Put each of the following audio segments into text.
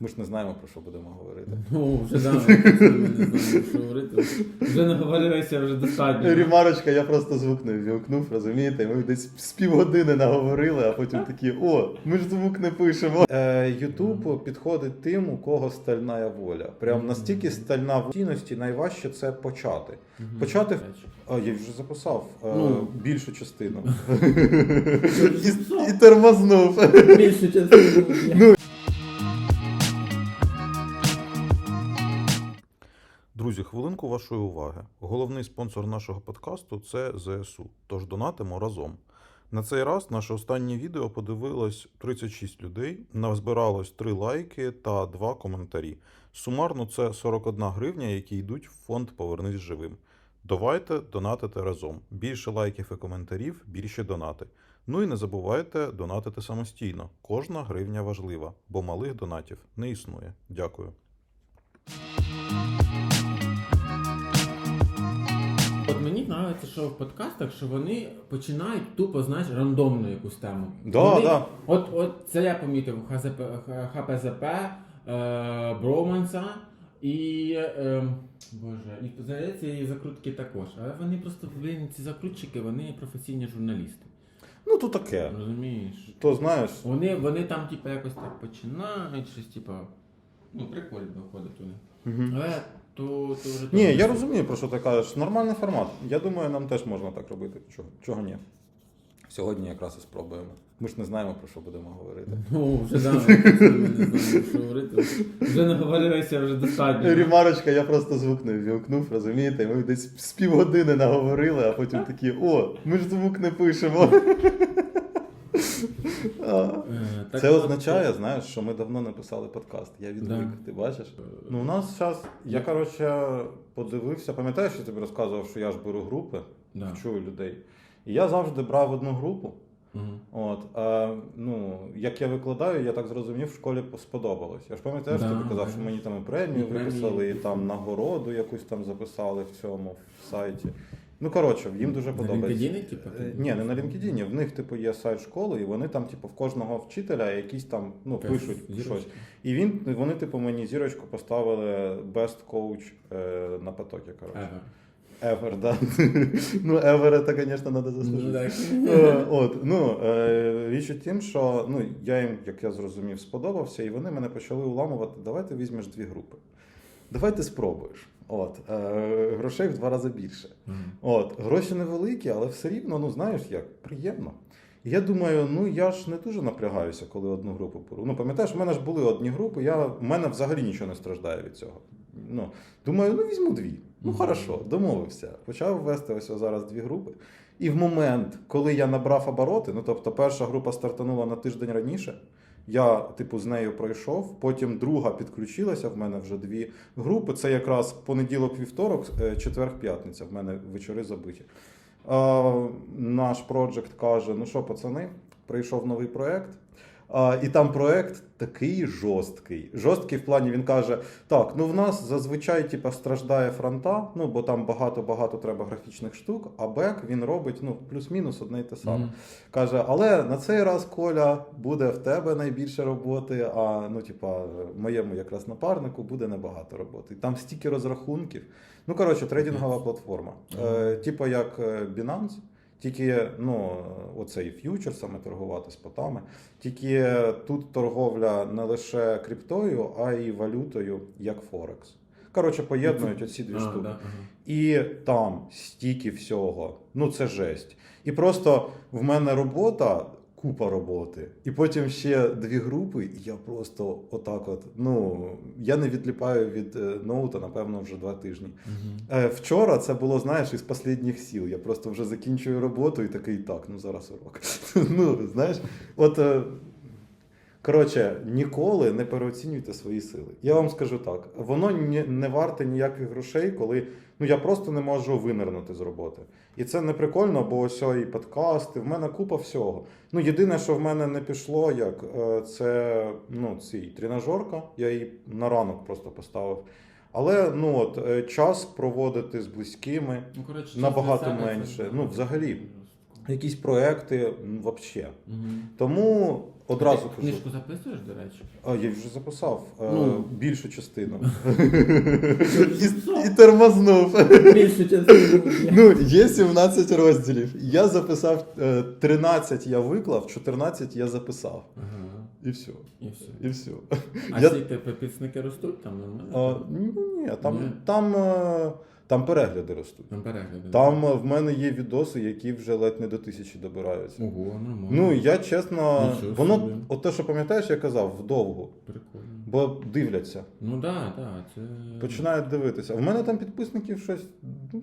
Ми ж не знаємо, про що будемо говорити. Ну, вже да, ми не знаємо, що говорити. Вже наговорилися, вже достатньо. Рімарочка, я просто звук не ввімкнув, розумієте? Ми десь з півгодини наговорили, а потім такі: о, ми ж звук не пишемо. Ютуб підходить тим, у кого стальна воля. Прям настільки стальна в цінності, найважче це почати. Почати. А, я вже записав е, Ну. більшу частину. і, і тормознув. Більше частину. Друзі, хвилинку вашої уваги. Головний спонсор нашого подкасту це ЗСУ. Тож донатимо разом. На цей раз наше останнє відео подивилось 36 людей, назбиралось 3 лайки та 2 коментарі. Сумарно це 41 гривня, які йдуть в фонд Повернись живим. Давайте донатити разом. Більше лайків і коментарів, більше донати. Ну і не забувайте донатити самостійно. Кожна гривня важлива, бо малих донатів не існує. Дякую. От що в подкастах, що вони починають тупо, знаєш, рандомно якусь тему. Да, вони, да. От, от це я помітив ХЗП, ХПЗП, е, Броуманса і. Е, Боже, і здається, і закрутки також. Але вони просто, блін, ці закрутчики, вони професійні журналісти. Ну, то таке. Розумієш? То знаєш, Вони, вони там, типу, якось так починають, щось, типу, ну, прикольно виходить у них. Угу. Але то, то вже Ні, я розумію, про що ти кажеш. Нормальний формат. Я думаю, нам теж можна так робити. Чого, чого ні? Сьогодні якраз і спробуємо. Ми ж не знаємо, про що будемо говорити. Ну, вже да, ми не знаємо, що говорити. Вже наговорилися, вже достатньо. Рімарочка, я просто звук не ввімкнув, розумієте? Ми десь з півгодини наговорили, а потім такі: о, ми ж звук не пишемо. Е, Це означає, знаєш, що ми давно не писали подкаст. Я відвик, ти бачиш? Ну, у нас зараз, я коротше подивився, пам'ятаєш, я тобі розказував, що я ж беру групи, Да. вчую людей. І я завжди брав одну групу. Мгм. От, а, ну, як я викладаю, я так зрозумів, в школі сподобалось. Я ж пам'ятаю, що Да, тобі казав, що мені там і премію І премії. виписали, і там нагороду якусь там записали в цьому в сайті. Ну, коротше, їм дуже На подобається. LinkedIn, типу? Е, Ні, не на LinkedIn, в них, типу, є сайт школи, і вони там, типу, в кожного вчителя якісь там ну, Якась пишуть зірочка. щось. І він, вони, типу, мені зірочку поставили best coach е, на потокі, коротше. Ever. Ever, да. ну, ever, це, звісно, треба заслужити. Ну, так. Е, От, ну, е, річ у тім, що ну, я їм, як я зрозумів, сподобався, і вони мене почали уламувати. Давай ти візьмеш дві групи. Давай ти спробуєш. От, е, грошей в два рази більше. Мгм. От, гроші невеликі, але все рівно, ну знаєш як, приємно. І я думаю, ну я ж не дуже напрягаюся, коли одну групу беру. Ну, пам'ятаєш, в мене ж були одні групи, я, в мене взагалі нічого не страждає від цього. Ну, думаю, ну візьму дві. Ну, Мгм. хорошо, домовився. Почав вести ось зараз дві групи. І в момент, коли я набрав обороти, ну тобто перша група стартанула на тиждень раніше, я, типу, з нею пройшов, потім друга підключилася, в мене вже дві групи. Це якраз понеділок, вівторок, четвер-п'ятниця. В мене вечори забиті. Наш проджект каже: ну що, пацани, прийшов новий проект. А, і там проект такий жорсткий. Жорсткий в плані він каже: так, ну в нас зазвичай типу, страждає фронта, ну бо там багато-багато треба графічних штук, а бек він робить ну, плюс-мінус одне й те саме. Мгм. Каже, але на цей раз, Коля, буде в тебе найбільше роботи, а ну, типа, моєму якраз напарнику буде небагато роботи. Там стільки розрахунків. Ну, коротше, трейдингова платформа. Е, типа як е, Binance, тільки ну, оцей ф'ючерсами торгувати спотами. Тільки тут торговля не лише криптою, а й валютою, як Форекс. Коротше, поєднують оці дві А, штуки. да. І там стільки всього. Ну це жесть. І просто в мене робота, купа роботи, і потім ще дві групи, і я просто отак от. Ну я не відліпаю від е, ноута, напевно, вже два тижні. Е, Вчора це було, знаєш, із останніх сіл. Я просто вже закінчую роботу і такий, так, ну зараз урок. ну, знаєш, от. Коротше, ніколи не переоцінюйте свої сили. Я вам скажу так: воно не, не варте ніяких грошей, коли ну я просто не можу винирнути з роботи. І це не прикольно, бо ось і подкасти, в мене купа всього. Ну, єдине, що в мене не пішло, як е, це ну, цей тренажерка, я її на ранок просто поставив. Але ну от е, час проводити з близькими Ну, коротше, Набагато менше. Ну, взагалі. якісь проекти, взагалі. Мгм. Тому одразу Ти кажу. книжку записуєш, до речі? А, я вже записав е, Ну. більшу частину. і, і тормознув. Більшу частину. Ну, є 17 розділів. Я записав е, 13 я виклав, 14 я записав. Ага. І все. І все. І все. А Я- ці типу, підписники ростуть там А, ну, ні, там, Ні? Там, е, там перегляди ростуть. Там перегляди. Там в мене є відоси, які вже ледь не до тисячі добираються. Ого, нормально. Ну, я чесно, Нічого воно, собі. от те, що пам'ятаєш, я казав, вдовго. Прикольно. Бо дивляться, Ну да, да, це. починають дивитися. В мене там підписників щось ну,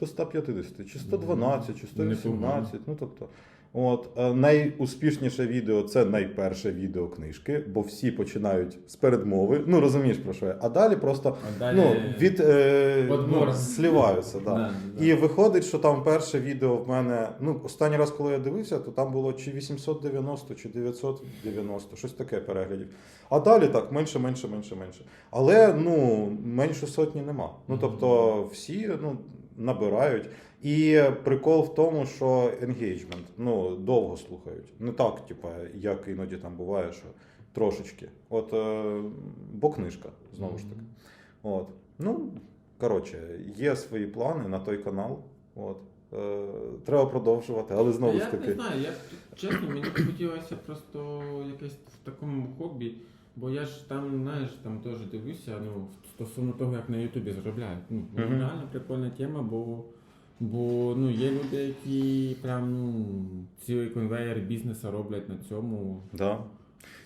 до 150, чи 112, чи 118. Ну тобто, от е, найуспішніше відео це найперше відео книжки, бо всі починають з передмови. Ну розумієш про що я. А далі просто А далі... ну, від е, ну, сливаються. Да. Да, да. І виходить, що там перше відео в мене. Ну, останній раз, коли я дивився, то там було чи 890, чи 990, щось таке переглядів. А далі так, менше, менше, менше, менше. Але ну, менше сотні нема. Ну тобто всі ну, набирають. І прикол в тому, що енгейджмент ну, довго слухають. Не так, типа, як іноді там буває, що трошечки. От, е, бо книжка, знову ж таки. От. Ну, коротше, є свої плани на той канал. От. Е, треба продовжувати, але знову ж я не знаю, я чесно, мені хотілося просто якесь в такому хобі, бо я ж там, знаєш, там теж дивлюся, ну, стосовно того, як на Ютубі заробляють. Ну, Мгм. реально прикольна тема, бо, бо ну, є люди, які прям ну, цілий конвейер бізнесу роблять на цьому. Да.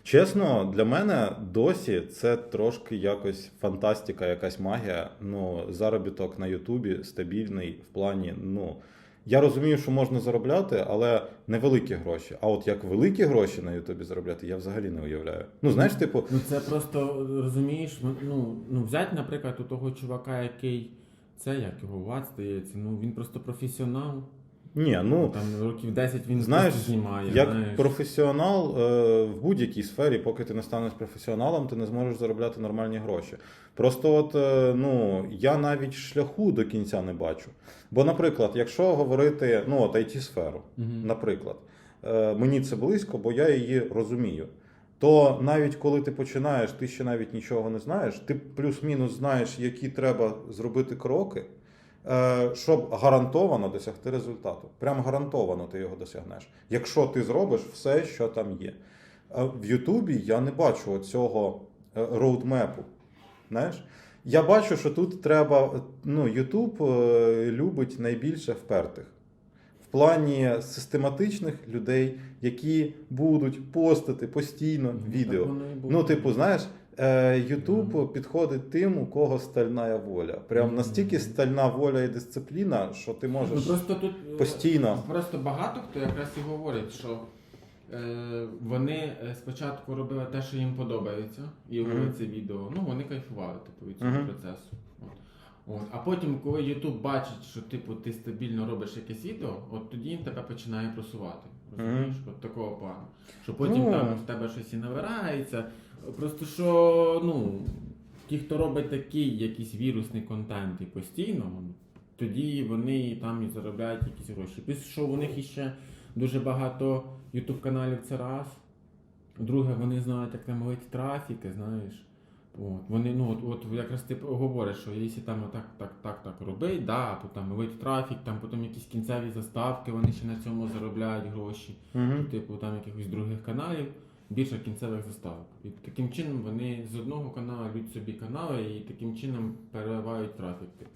Чесно, для мене досі це трошки якось фантастика, якась магія. Ну, заробіток на Ютубі стабільний в плані. Ну, я розумію, що можна заробляти, але невеликі гроші. А от як великі гроші на Ютубі заробляти, я взагалі не уявляю. Ну, знаєш, типу, Ну це просто розумієш, ну, ну взять, наприклад, у того чувака, який це як його Влад здається, ну він просто професіонал. Ні, ну. там років 10 він Знаєш, знімає. Як знаєш. професіонал е, в будь-якій сфері, поки ти не станеш професіоналом, ти не зможеш заробляти нормальні гроші. Просто от е, ну я навіть шляху до кінця не бачу. Бо, наприклад, якщо говорити ну от it сферу, Мгм. наприклад, е, мені це близько, бо я її розумію. То навіть коли ти починаєш, ти ще навіть нічого не знаєш, ти плюс-мінус знаєш, які треба зробити кроки, щоб гарантовано досягти результату. Прям гарантовано ти його досягнеш. Якщо ти зробиш все, що там є. Е, В Ютубі я не бачу цього роудмепу. Знаєш? Я бачу, що тут треба. Ну, Ютуб е, любить найбільше впертих. В плані систематичних людей, які будуть постити постійно Ну, відео. Ну, типу, знаєш, Ютуб підходить тим, у кого стальна воля. Прям настільки стальна воля і дисципліна, що ти Ну, можеш просто тут е, постійно. Просто багато хто якраз і говорить, що е, вони е, спочатку робили те, що їм подобається, і робили Мгм. це відео. Ну, вони кайфували типу, від цього Мгм. процесу. От. От. А потім, коли YouTube бачить, що типу, ти стабільно робиш якесь відео, от тоді він тебе починає просувати. Розумієш? От такого плану. Що потім Ну. там в тебе щось і набирається. Просто що, ну, ті, хто робить такий якийсь вірусний контент і постійно, тоді вони там і заробляють якісь гроші. Плюс, що у них іще дуже багато YouTube каналів це раз. Друге, вони знають, як там лить трафіки, знаєш. От, вони, ну, от, от якраз ти говориш, що якщо там отак, так, так, так робить, да, то там лить трафік, там потім якісь кінцеві заставки, вони ще на цьому заробляють гроші Мгм. типу там якихось других каналів, більше кінцевих заставок. І таким чином вони з одного каналу йдуть собі канали і таким чином переливають трафік. Типу.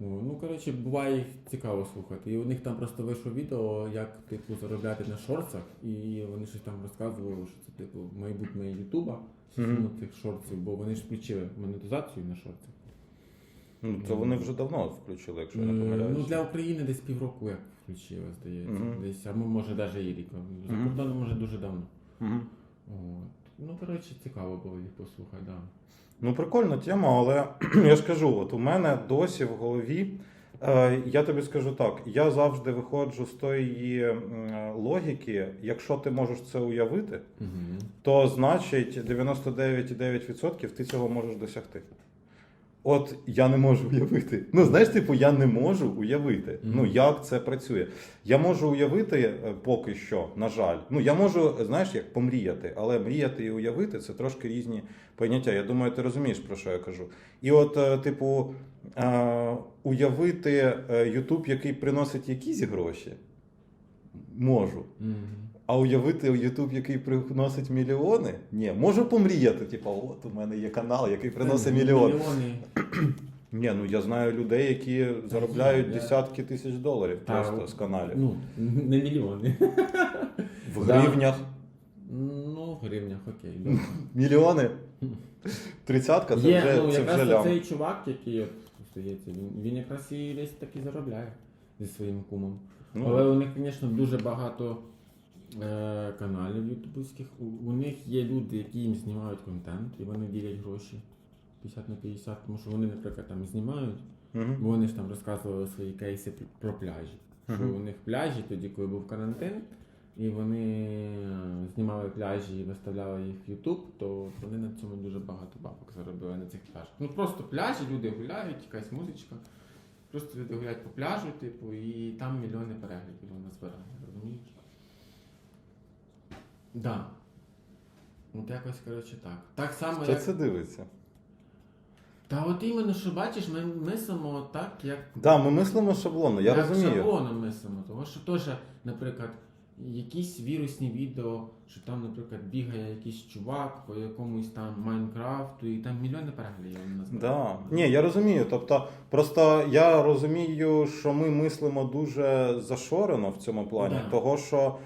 О, Ну, коротше, буває їх цікаво слухати. І у них там просто вийшло відео, як типу заробляти на шорцах, і вони щось там розказували, що це типу майбутнє Ютуба ну, цих шорців, бо вони ж включили монетизацію на шорцах. Ну, то вони вже давно включили, якщо я не Е, помиляюсь. Ну, для України десь півроку як включили, здається. Десь, а може навіть і рік. За кордоном може дуже давно. Мгм. От. Ну, коротше, цікаво було їх послухати, да. Ну, прикольна тема, але я ж кажу, от у мене досі в голові. Е, я тобі скажу так: я завжди виходжу з тої е, логіки, якщо ти можеш це уявити, Угу. то значить 99,9% ти цього можеш досягти. От я не можу уявити. Ну, знаєш, типу, я не можу уявити. Мгм. Ну, як це працює. Я можу уявити е, поки що, на жаль. Ну, я можу, знаєш, як помріяти, але мріяти і уявити це трошки різні поняття. Я думаю, ти розумієш, про що я кажу. І от, е, типу, е, уявити е, YouTube, який приносить якісь гроші, можу. Мгм. А уявити YouTube, який приносить мільйони? Ні, можу помріяти. Типу, от у мене є канал, який приносить мільйони. Ні, ну я знаю людей, які заробляють я- десятки тисяч доларів Та, просто з каналів. Ну, не мільйони. в да. гривнях Ну, в гривнях, окей. мільйони. Тридцятка це Є, вже, ну, це якраз вже лям. цей чувак, який здається, він, він якраз і десь так і заробляє зі своїм кумом. Ну, Але у них, звісно, дуже багато каналів ютубовських. У, у них є люди, які їм знімають контент, і вони ділять гроші 50 на 50, тому що вони, наприклад, там знімають, мгм. бо вони ж там розказували свої кейси про пляжі. Що у них пляжі, тоді, коли був карантин, і вони е, знімали пляжі і виставляли їх в Ютуб, то вони на цьому дуже багато бабок заробили на цих пляжах. Ну просто пляжі, люди гуляють, якась музичка. Просто люди гуляють по пляжу, типу, і там мільйони переглядів вона збирає, розумієш? Да. От якось, коротше, так. Так само, Хто як. це дивиться? Та от іменно, що бачиш, ми мислимо так, як Да, ми мислимо шаблонно, я як розумію. шаблоном мислимо. Того, що теж, наприклад, якісь вірусні відео, що там, наприклад, бігає якийсь чувак по якомусь там Майнкрафту, і там мільйони переглядів він назбирає. Да. Ні, я розумію. Тобто, просто я розумію, що ми мислимо дуже зашорено в цьому плані, Да. того що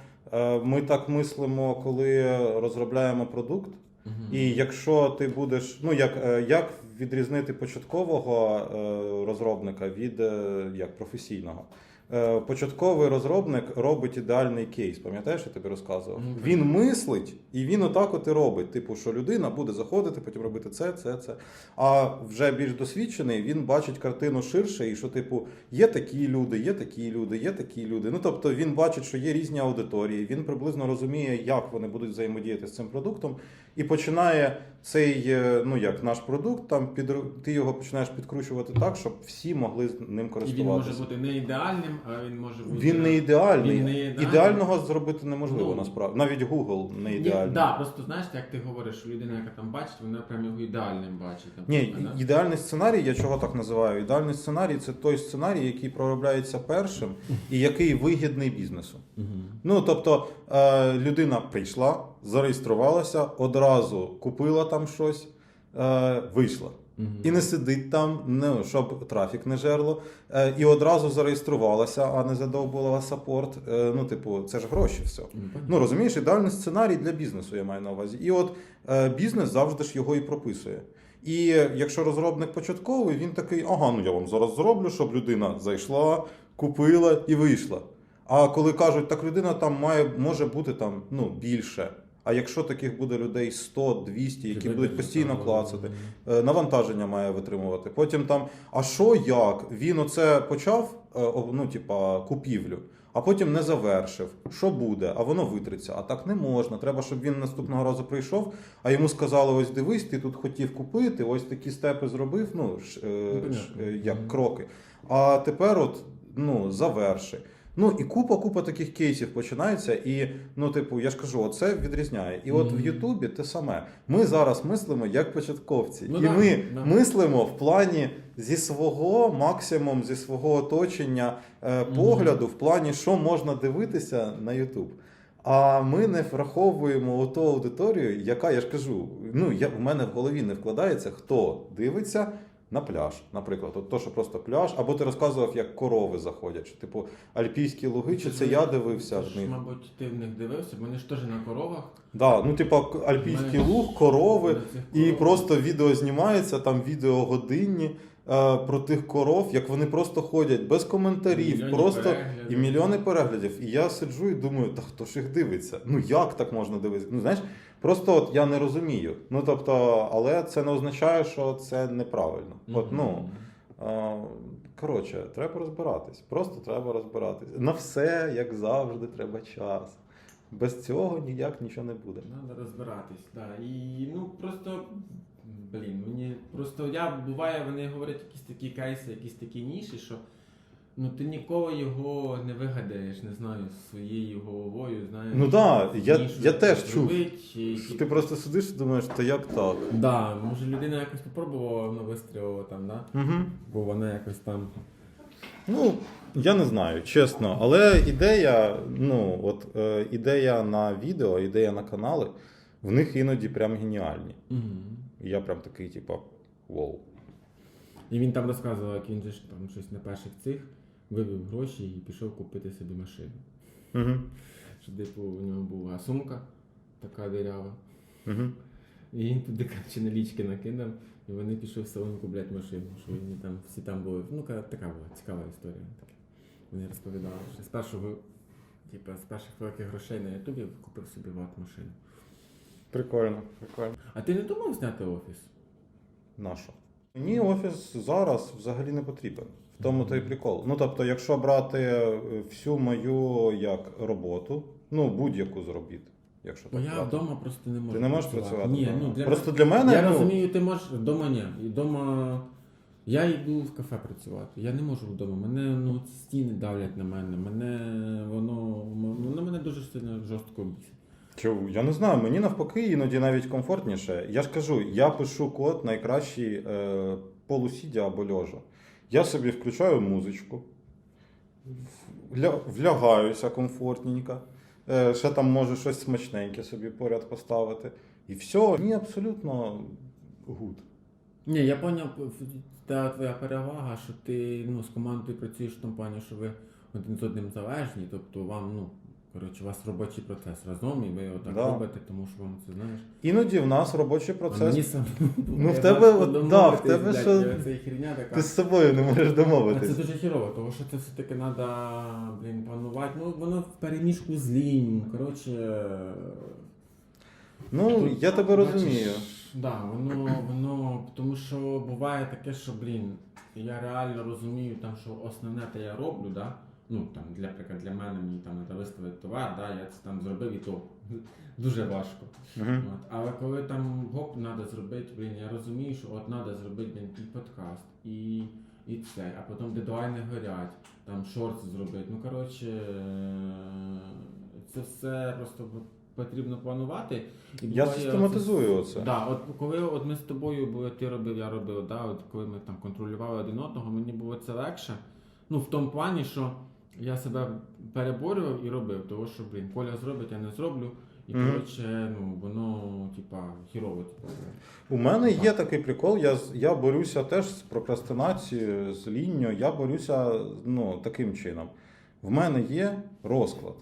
ми так мислимо, коли розробляємо продукт. Мгм. І якщо ти будеш, ну як, е, як відрізнити початкового е, розробника від е, як професійного? Е, Початковий розробник робить ідеальний кейс. Пам'ятаєш, я тобі розказував? Ну, Він мислить і він отак от і робить. Типу, що людина буде заходити, потім робити це, це, це. А вже більш досвідчений, він бачить картину ширше, і що, типу, є такі люди, є такі люди, є такі люди. Ну тобто він бачить, що є різні аудиторії, він приблизно розуміє, як вони будуть взаємодіяти з цим продуктом, і починає цей, е, ну як наш продукт, там під ти його починаєш підкручувати так, щоб всі могли з ним І він може бути не ідеальним, а він може бути. Він не ідеальний. Він не ідеальний. Ідеального зробити неможливо Ну. насправді. Навіть Google не Ні, ідеальний. да, просто знаєш, як ти говориш, що людина, яка там бачить, вона прям його ідеальним бачить. Там, Ні, да? ідеальний сценарій, я чого так називаю? Ідеальний сценарій це той сценарій, який проробляється першим і який вигідний бізнесу. Ну тобто е, людина прийшла, зареєструвалася, одразу купила там щось, е, вийшла. Мгм. І не сидить там, ну, щоб трафік не жерло, е, і одразу зареєструвалася, а не задовбувала саппорт. Е, ну, типу, це ж гроші все. Ну, понятно. Ну розумієш, ідеальний сценарій для бізнесу, я маю на увазі. І от е, бізнес завжди ж його і прописує. І якщо розробник початковий, він такий, ага, ну я вам зараз зроблю, щоб людина зайшла, купила і вийшла. А коли кажуть, так людина там має може бути там ну більше. А якщо таких буде людей 100, 200, які Тебе будуть постійно клацати, е, навантаження має витримувати. Потім там, а що як? Він оце почав, е, ну, типа, купівлю, а потім не завершив. Що буде? А воно витриться. А так не можна. Треба, щоб він наступного разу прийшов, а йому сказали: ось дивись, ти тут хотів купити, ось такі степи зробив, ну, ш, е, Ну, ш, як кроки. А тепер от, ну, заверши. Ну і купа, купа таких кейсів починається, і ну, типу, я ж кажу, оце відрізняє. І от в Ютубі те саме. Ми зараз мислимо як початковці, Ну і да, ми да. мислимо в плані зі свого максимум, зі свого оточення е, погляду, в плані, що можна дивитися на Ютуб. А ми не враховуємо ту аудиторію, яка я ж кажу, ну я в мене в голові не вкладається, хто дивиться на пляж, наприклад, от то, що просто пляж, або ти розказував, як корови заходять, чи типу альпійські луги, чи це я дивився Ти в ж, них. Мабуть, ти в них дивився, вони ж теж на коровах. Да, ну типу альпійський Мене- луг, корови, і просто відео знімається, там відео годинні про тих коров, як вони просто ходять без коментарів, Мільйони просто переглядів. і мільйони переглядів. І я сиджу і думаю, та хто ж їх дивиться? Ну як так можна дивитися? Ну знаєш, просто от я не розумію. Ну тобто, але це не означає, що це неправильно. От ну. е, Коротше, треба розбиратись. Просто треба розбиратись. На все, як завжди, треба час. Без цього ніяк нічого не буде. Треба розбиратись, да. І ну просто блін, мені просто я буває, вони говорять якісь такі кейси, якісь такі ніші, що ну ти ніколи його не вигадаєш, не знаю, своєю головою, знаєш. Ну да, я- я теж чув, чи- Що ти просто сидиш і думаєш, та як так? Да, може людина якось попробувала, воно вистрілило там, да? Угу. Бо вона якось там. Ну, я не знаю, чесно. Але ідея, ну, от е, ідея на відео, ідея на канали, в них іноді прям геніальні. Угу. І я прям такий, типа, вау. І він там розказував, як він же ж там щось на перших цих вивів гроші і пішов купити собі машину. Угу. Що типу у нього була сумка така дирява. Угу. І він туди коротше, налічки накинув, і вони пішли в салон купляти машину. Що вони там всі там були. Ну, така була цікава історія. Таке. Вони розповідали, що з першого, типу, з перших великих грошей на Ютубі купив собі ват машину. Прикольно, прикольно. А ти не думав зняти офіс? Нащо? Мені офіс зараз взагалі не потрібен. В тому то й прикол. Ну тобто, якщо брати е, всю мою як роботу, ну будь-яку зробити, якщо Бо так я брати. вдома просто не можу. Ти не можеш працювати? Ні, вдома? ну для Просто для мене. Я ну, розумію, ти можеш вдома ні. І Вдома я йду в кафе працювати. Я не можу вдома. Мене ну, стіни давлять на мене. Мене воно, воно мене дуже сильно жорстко бісить. Я не знаю, мені навпаки іноді навіть комфортніше. Я ж кажу, я пишу код найкращий е, полусідя або льожа. Я собі включаю музичку, вля, влягаюся комфортненько. Е, ще там можу щось смачненьке собі поряд поставити. І все, мені абсолютно гуд. Ні, я поняв, та твоя перевага, що ти ну, з командою працюєш в тому що ви один з одним залежні, тобто вам, ну, коротше, у вас робочий процес разом, і ви отак Да. робите, тому що вам це знаєш. Іноді в нас робочий А процес. мені сам Ну, в тебе да, в тебе що- оця херня така. Ти з собою не можеш А це дуже хірово, тому що це все-таки треба, блін, планувати. Ну, воно в переміжку з лінь. Коротше. Ну, тут, я тебе бачиш, розумію. Да, воно, воно, тому що буває таке, що, блін, я реально розумію, там, що основне те я роблю, да? Ну, там, для, наприклад, для мене мені там треба виставити товар, да, я це там зробив і то дуже важко. Мгм. От. Але коли там гоп треба зробити, блін, я розумію, що от треба зробити блін, і подкаст, і, і це, а потім дедлайни горять, там шорт зробити. Ну коротше, це все просто потрібно планувати. І Я систематизую оце. Да, от коли от ми з тобою були, ти робив, я робив, да, от коли ми там контролювали один одного, мені було це легше. Ну, в тому плані, що я себе переборював і робив, тому що, блін, Коля зробить, я не зроблю. І Мгм. коротше, ну воно, типа, хірово, типа. У мене є такий прикол. Я, я борюся теж з прокрастинацією, з лінню. Я борюся ну, таким чином. В мене є розклад.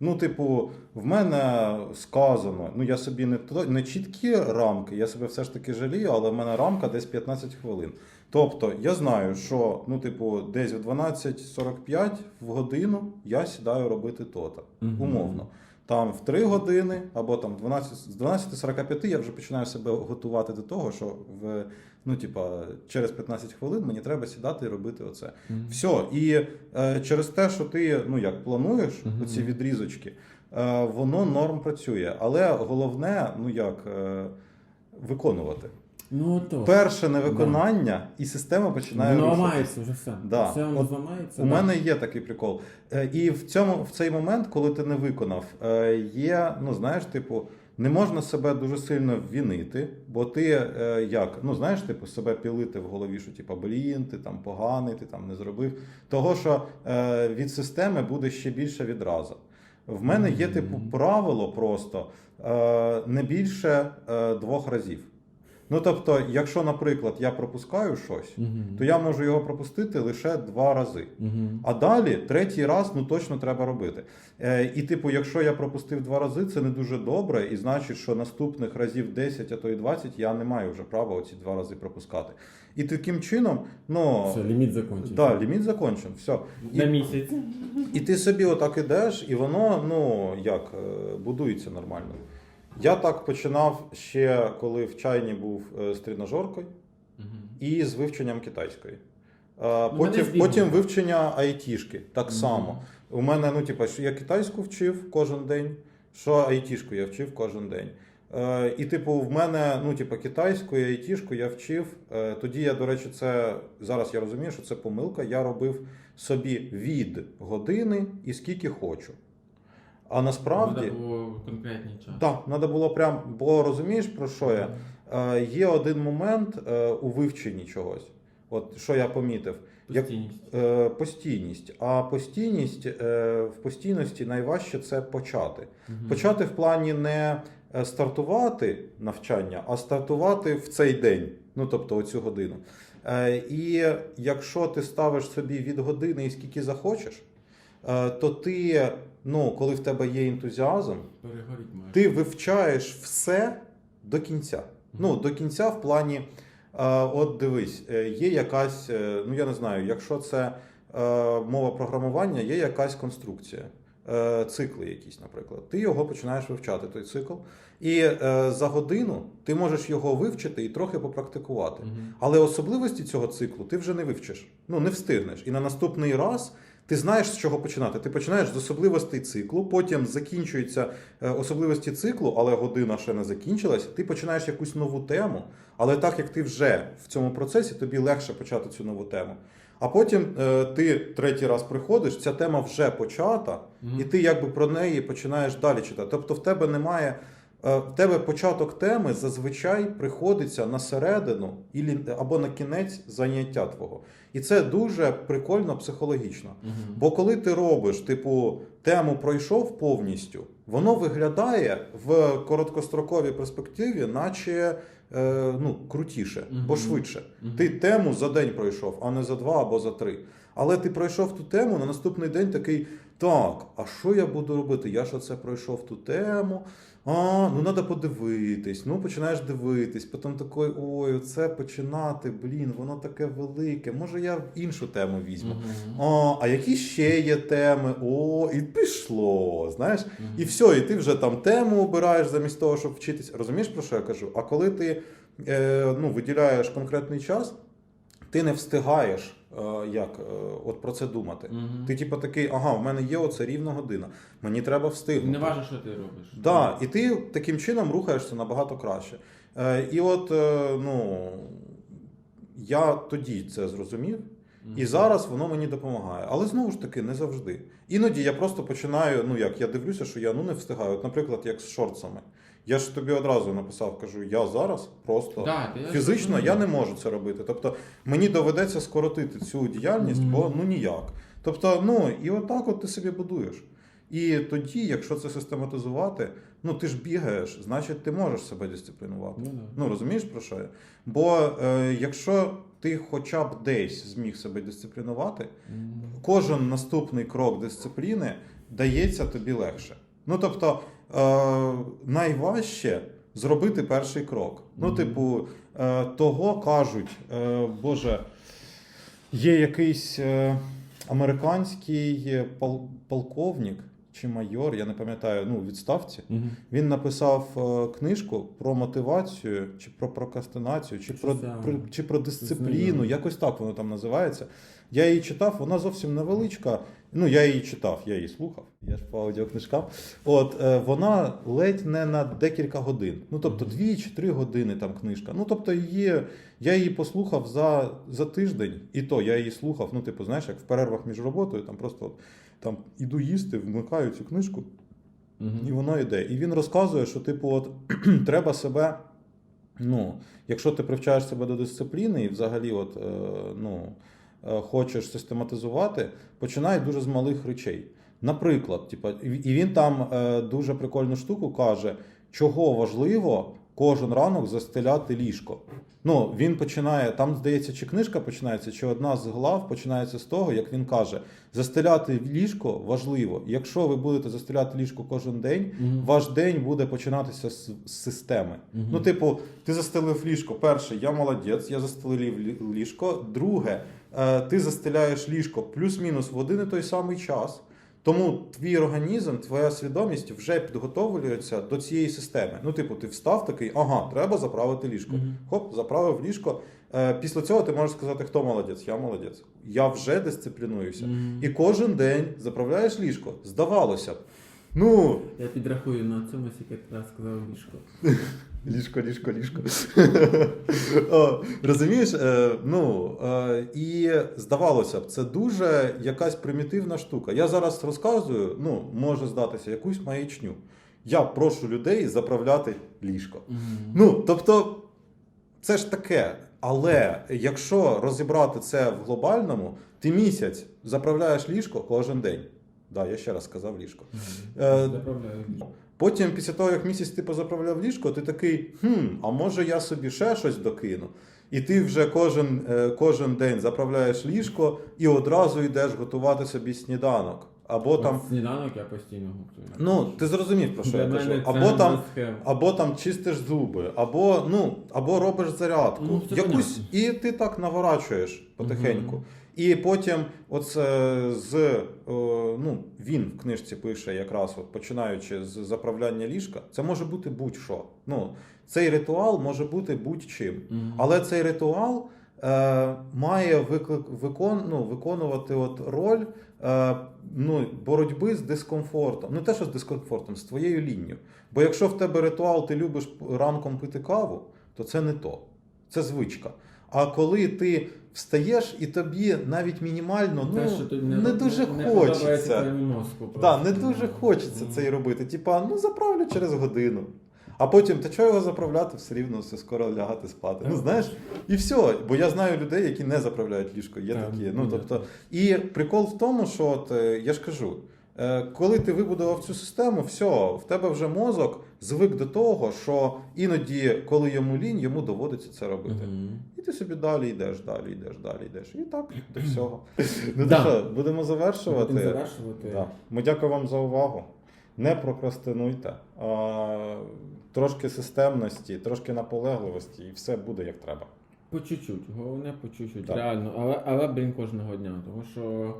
Ну, типу, в мене сказано, ну я собі не, не чіткі рамки, я себе все ж таки жалію, але в мене рамка десь 15 хвилин. Тобто я знаю, що ну, типу, десь в 12.45 в годину я сідаю робити то-то. Умовно. Там в 3 години або там 12, з 12.45 я вже починаю себе готувати до того, що в, ну, типа, через 15 хвилин мені треба сідати і робити оце. Все. І е, через те, що ти ну, як плануєш оці відрізочки, е, воно норм працює. Але головне, ну як, е, виконувати. Ну то. Перше невиконання, і система починає Воно рушитись. ламається вже все. Да. Все воно зламається. У да. мене є такий прикол. Е, І в цьому в цей момент, коли ти не виконав, е, є, ну знаєш, типу, не можна себе дуже сильно вінити, бо ти е, як, ну знаєш, типу, себе пілити в голові, що типу, блін, ти там поганий, ти там не зробив. Того, що від системи буде ще більше відразу. В мене є типу правило просто не більше двох разів. Ну тобто, якщо, наприклад, я пропускаю щось, Мгм. то я можу його пропустити лише два рази. Мгм. А далі третій раз ну точно треба робити. Е, і, типу, якщо я пропустив два рази, це не дуже добре, і значить, що наступних разів 10, а то і 20 я не маю вже права оці два рази пропускати. І таким чином, ну Все, ліміт закінчився. да, ліміт закончен. Все. На І, місяць. і ти собі отак ідеш, і воно ну як е, будується нормально. Я так починав ще коли в чайні був е, з тренажеркою і з вивченням китайської. Е, Потім, потім вивчення айтішки так само. У мене, ну, типа, що я китайську вчив кожен день, що айтішку я вчив кожен день. Е, і, типу, в мене, ну, типу, китайську і айтішку я вчив. Е, тоді я, до речі, це зараз я розумію, що це помилка. Я робив собі від години і скільки хочу. А насправді. Треба було конкретний час. Так, треба було прям, бо розумієш про що я? Е, є один момент е, у вивченні чогось. От що я помітив. Як, Постійність. е, постійність. А постійність е, в постійності найважче це почати. Мгм. Почати в плані не е, стартувати навчання, а стартувати в цей день, ну тобто оцю годину. Е, І якщо ти ставиш собі від години і скільки захочеш, е, то ти, ну, коли в тебе є ентузіазм, ти вивчаєш все до кінця. Ну, до кінця в плані, е, от дивись, е, є якась, е, ну я не знаю, якщо це мова програмування, є якась конструкція, цикли якісь, наприклад. Ти його починаєш вивчати, той цикл, і е, за годину ти можеш його вивчити і трохи попрактикувати. Але особливості цього циклу ти вже не вивчиш. Ну не встигнеш. І на наступний раз ти знаєш, з чого починати. Ти починаєш з особливостей циклу, потім закінчуються е, особливості циклу, але година ще не закінчилась. Ти починаєш якусь нову тему, але так як ти вже в цьому процесі, тобі легше почати цю нову тему. А потім е, ти третій раз приходиш, ця тема вже почата, Мгм. і ти якби про неї починаєш далі читати. Тобто в тебе немає. Е, В тебе початок теми зазвичай приходиться на середину або на кінець заняття твого. І це дуже прикольно психологічно. Мгм. Бо коли ти робиш, типу, тему пройшов повністю, воно виглядає в короткостроковій перспективі, наче е, ну, крутіше, бо швидше. Мгм. Ти тему за день пройшов, а не за два або за три. Але ти пройшов ту тему на наступний день такий. Так, а що я буду робити? Я ж оце пройшов ту тему. А, ну треба подивитись. Ну, починаєш дивитись, потім такий, ой, це починати, блін, воно таке велике. Може, я іншу тему візьму. О, а які ще є теми? О, і пішло. Знаєш, і все, і ти вже там тему обираєш замість того, щоб вчитись. Розумієш, про що я кажу? А коли ти е, ну, виділяєш конкретний час, ти не встигаєш е, як, е, от про це думати. Угу. Ти, типу, такий, ага, в мене є оце рівна година. Мені треба встигнути. Не важливо, що ти робиш. Да, і ти таким чином рухаєшся набагато краще. Е, і от, е, ну, я тоді це зрозумів. І зараз воно мені допомагає. Але знову ж таки, не завжди. Іноді я просто починаю, ну як, я дивлюся, що я ну, не встигаю. От, наприклад, як з шорцами. Я ж тобі одразу написав, кажу, я зараз просто Да, фізично я не можу це робити. Тобто мені доведеться скоротити цю діяльність, бо ну ніяк. Тобто, ну і отак от ти собі будуєш. І тоді, якщо це систематизувати, ну ти ж бігаєш, значить ти можеш себе дисциплінувати. Ну. Ну розумієш про що я? Бо е, якщо ти хоча б десь зміг себе дисциплінувати, кожен наступний крок дисципліни дається тобі легше. Ну тобто, е, найважче зробити перший крок. Ну, типу, е, того кажуть, е, Боже, є якийсь е, американський пол- полковник чи майор, я не пам'ятаю, ну, у відставці. Мгм. Він написав е, книжку про мотивацію, чи про прокрастинацію, чи про, про, чи про дисципліну. Якось так воно там називається. Я її читав, вона зовсім невеличка. Ну, я її читав, я її слухав. Я ж по аудіокнижкам. От е, вона ледь не на декілька годин. Ну, тобто, дві чи три години там книжка. Ну, тобто, її, я її послухав за, за тиждень, і то я її слухав. Ну, типу, знаєш, як в перервах між роботою, там просто от, там іду їсти, вмикаю цю книжку. Мгм. І воно йде. І він розказує, що, типу, от треба себе. Ну, якщо ти привчаєш себе до дисципліни і взагалі, от, е, ну, е, хочеш систематизувати, починай дуже з малих речей. Наприклад, типу, і він там е, дуже прикольну штуку каже, чого важливо кожен ранок застеляти ліжко. Ну, він починає, там, здається, чи книжка починається, чи одна з глав починається з того, як він каже: застеляти ліжко важливо. Якщо ви будете застеляти ліжко кожен день, Мгм. ваш день буде починатися з, з системи. Мгм. Ну, типу, ти застелив ліжко. Перше, я молодець, я застелив ліжко. Друге, е, ти застеляєш ліжко плюс-мінус в один і той самий час. Тому твій організм, твоя свідомість вже підготовлюється до цієї системи. Ну, типу, ти встав такий, ага, треба заправити ліжко. Мгм. Хоп, заправив ліжко. Е, Після цього ти можеш сказати, хто молодець, я молодець. Я вже дисциплінуюся. Мгм. І кожен день заправляєш ліжко. Здавалося б, Ну, Я підрахую на цьому, ти раз сказав ліжко. Ліжко, ліжко, ліжко. О, Розумієш, е, ну е, і здавалося б, це дуже якась примітивна штука. Я зараз розказую, ну, може здатися якусь маячню. Я прошу людей заправляти ліжко. Ну, тобто, це ж таке. Але якщо розібрати це в глобальному, ти місяць заправляєш ліжко кожен день. Да, я ще раз сказав ліжко. Е, Заправляю ліжко. Потім, після того, як місяць ти позаправляв ліжко, ти такий, хм, а може я собі ще щось докину. І ти вже кожен, е, кожен день заправляєш ліжко і одразу йдеш готувати собі сніданок. Або там, Сніданок я постійно готую. ну, ти зрозумів про що Для я кажу. Або там, або там чистиш зуби, або, ну, або робиш зарядку. Ну, Якусь, і ти так наворачуєш потихеньку. Мгм. І потім, оце з е, ну, він в книжці пише, якраз от починаючи з заправляння ліжка, це може бути будь-що. Ну, цей ритуал може бути будь-чим. Мгм. Але цей ритуал е, має виклик, викон, ну, виконувати от роль е, ну, боротьби з дискомфортом. Не те, що з дискомфортом, з твоєю лінню. Бо якщо в тебе ритуал, ти любиш ранком пити каву, то це не то. Це звичка. А коли ти встаєш і тобі навіть мінімально ну, Те, що тобі не, дуже не подобається хочеться. твоєму мозку. Да, не дуже хочеться це і робити. Типа, ну заправлю через годину. А потім, та чого його заправляти, все рівно все скоро лягати спати. Ну знаєш, і все. Бо я знаю людей, які не заправляють ліжко. Є Так, такі. Ну понятно. тобто, і прикол в тому, що от, е, я ж кажу, е, коли ти вибудував цю систему, все, в тебе вже мозок звик до того, що іноді, коли йому лінь, йому доводиться це робити. І ти собі далі йдеш, далі йдеш, далі йдеш. І так до всього. Ну Да. то що, будемо завершувати. Будемо завершувати. Да. Ми дякуємо вам за увагу. Не прокрастинуйте. А, трошки системності, трошки наполегливості, і все буде як треба. По чуть-чуть, головне по чуть-чуть, Так. реально. Але, але блін, кожного дня. Тому що,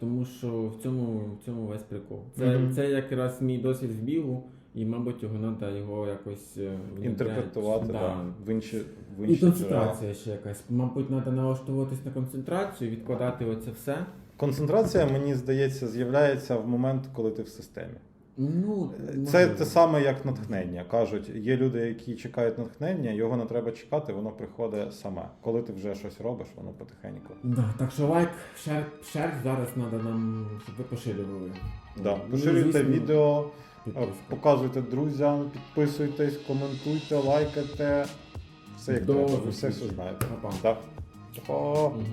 тому що в цьому, в цьому весь прикол. Це, Мгм. це якраз мій досвід в бігу, і, мабуть, його треба його якось е. Інтерпретувати Да. да. в інші, в І інші джерела. концентрація ще якась. Мабуть, треба налаштовуватись на концентрацію, відкладати оце все. Концентрація, мені здається, з'являється в момент, коли ти в системі. Ну, Це можливо. те саме, як натхнення. Кажуть, є люди, які чекають натхнення, його не треба чекати, воно приходить саме. Коли ти вже щось робиш, воно потихеньку. Да, так що лайк, шер, шер зараз треба нам, щоб ви поширювали. Да. Ну, Поширюйте звісно, відео, підписка. показуйте друзям, підписуйтесь, коментуйте, лайкайте. Все як До треба. Ви все зустрічі. все знаєте. Па-па. Так. Па. Мгм.